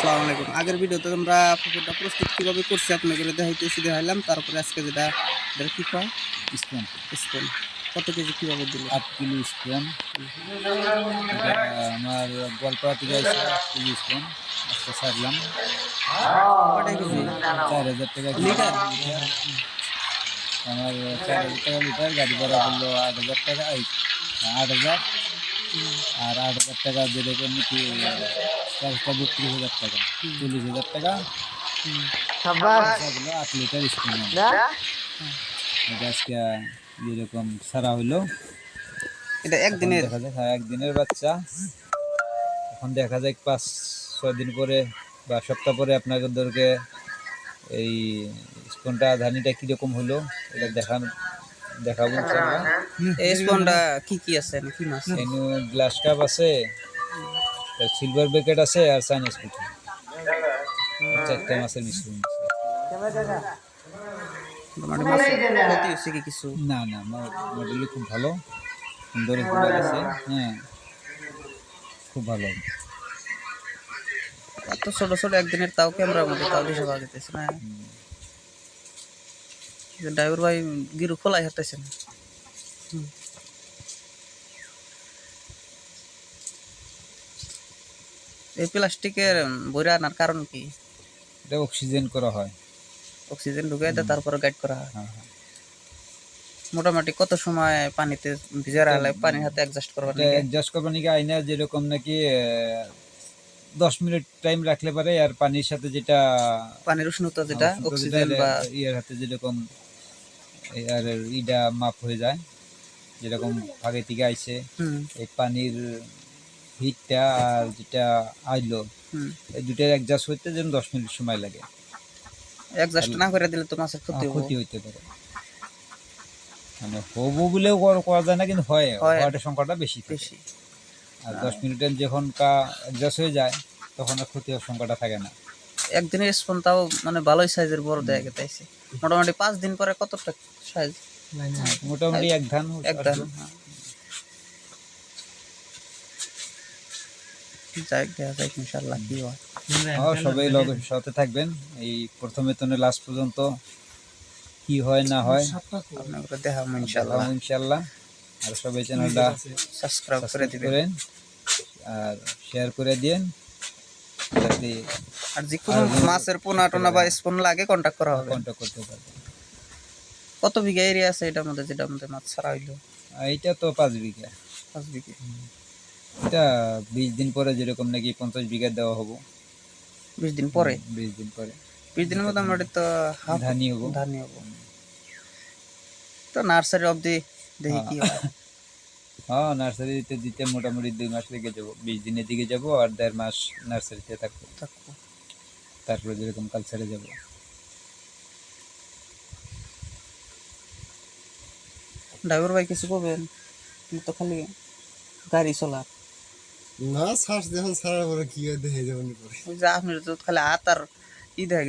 আসসালামু আলাইকুম। আগের ভিডিওতে আমরা পুকুরটা প্রস্তুত কীভাবে করছি আপনাকে দেখাইতেছি দেখাইলাম তারপরে আজকে যেটা এটা কি কয়? স্পুন। স্পুন। কত কেজি কীভাবে দিল? আট কিলো স্পুন। আমার গোয়ালপাড়া থেকে আসছে আট কিলো স্পুন। আজকে সারলাম কয়টা কেজি? চার হাজার টাকা কিলো। লিটার? আমার চার হাজার টাকা লিটার গাড়ি ভাড়া বলল আট হাজার টাকা এই আট হাজার। আর আট হাজার টাকা যেরকম কি চারটা বত্রিশ হাজার টাকা। চল্লিশ হাজার টাকা। আট লিটার স্পুন আজকে যেরকম সারা হলো এটা একদিনের। দেখা যাক হ্যাঁ একদিনের বাচ্চা। এখন দেখা যাক পাঁচ ছয় দিন পরে বা সপ্তাহ পরে আপনাদেরকে এই স্পুনটা ধানিটা কীরকম হলো এটা দেখান দেখাবো এই স্পুনটা কি কি আছে? কি মাছ? গ্লাস কাপ আছে। সিলভার ব্যাকেট আছে আর চাইনিজ পুঁটি চারটা মাছের মিশ্রণ কি কিছু? না না মডেলই খুব ভালো। সুন্দর আছে। হ্যাঁ খুব ভালো। এত ছোট ছোট একদিনের তাও ক্যামেরার মধ্যে তাও বেশি পাওয়া যেতেছে না? ড্রাইভার ভাই গিরু খোলাই হাঁটতেছে না। এই প্লাস্টিকের বইরা আনার কারণ কি? এটা অক্সিজেন করা হয়। অক্সিজেন ঢুকাই দেয় তারপরে গাইড করা হয়। হ্যাঁ হ্যাঁ। মোটামুটি কত সময় পানিতে ভিজে রাখলে পানির হাতে অ্যাডজাস্ট করবার এটা অ্যাডজাস্ট করবে নাকি আইনা যেরকম নাকি দশ মিনিট টাইম রাখলে পারে আর পানির সাথে যেটা পানির উষ্ণতা যেটা অক্সিজেন বা ইয়ের হাতে যেরকম আর ইডা মাপ হয়ে যায় যেরকম আগে থেকে আইছে হুম। এই পানির হিটটা আর যেটা আইলো এই দুটার অ্যাডজাস্ট হইতে যেন দশ মিনিট সময় লাগে। অ্যাডজাস্ট না করে দিলে তো মাছের ক্ষতি হবে। ক্ষতি হইতে পারে। মানে হব বলেও করা- যায় না কিন্তু হয়। হয়। হওয়াটার সংখ্যাটা বেশি বেশি। আর দশ মিনিটের যখন কা অ্যাডজাস্ট হয়ে যায় তখন আর ক্ষতি হওয়ার সংখ্যাটা থাকে না। একদিনের স্পুন তাও মানে ভালোই সাইজের বড় দেয়া গেছে মোটামুটি পাঁচ দিন পরে কতটা সাইজ মোটামুটি এক ধান একদম হ্যাঁ। যাই দেখা যাক ইনশাল্লাহ কি হয়। সবাই লগে সাথে থাকবেন। এই প্রথমে তো লাস্ট পর্যন্ত কি হয় না হয় আপনাকে দেখাবো ইনশাল্লাহ ইনশাল্লাহ আর সবাই চ্যানেলটা সাবস্ক্রাইব করে দিবেন। আর শেয়ার করে দিন যাতে আর যে কোনো মাছের পোনা টোনা বা স্পুন লাগে কন্টাক্ট করা হবে। কন্ট্যাক্ট করতে পারবেন। কত বিঘা এরিয়া আছে? এটার মধ্যে যেটার মধ্যে মাছ ছাড়া হইল। এইটা তো পাঁচ বিঘা। পাঁচ বিঘে। এটা বিশ দিন পরে যেরকম নাকি পঞ্চাশ বিঘা দেওয়া হব। বিশ দিন পরে? বিশ দিন পরে। বিশ দিনের মধ্যে মোটামুটি তো ধানি হব। ধানি হব। তো নার্সারি অবধি দেখি কি হয়। হ্যাঁ নার্সারিতে দিতে মোটামুটি দুই মাস লেগে যাব। বিশ দিনের দিকে যাব আর দেড় মাস নার্সারিতে থাকব। থাকব। তারপরে যেরকম কালচারে যাব। ড্রাইভার ভাই কিছু করবেন তো খালি গাড়ি চলার। না, শ্বাস যখন ছাড়ার পরে কি দেখে যাবেন যে তো খালি হাত আর ই দেখা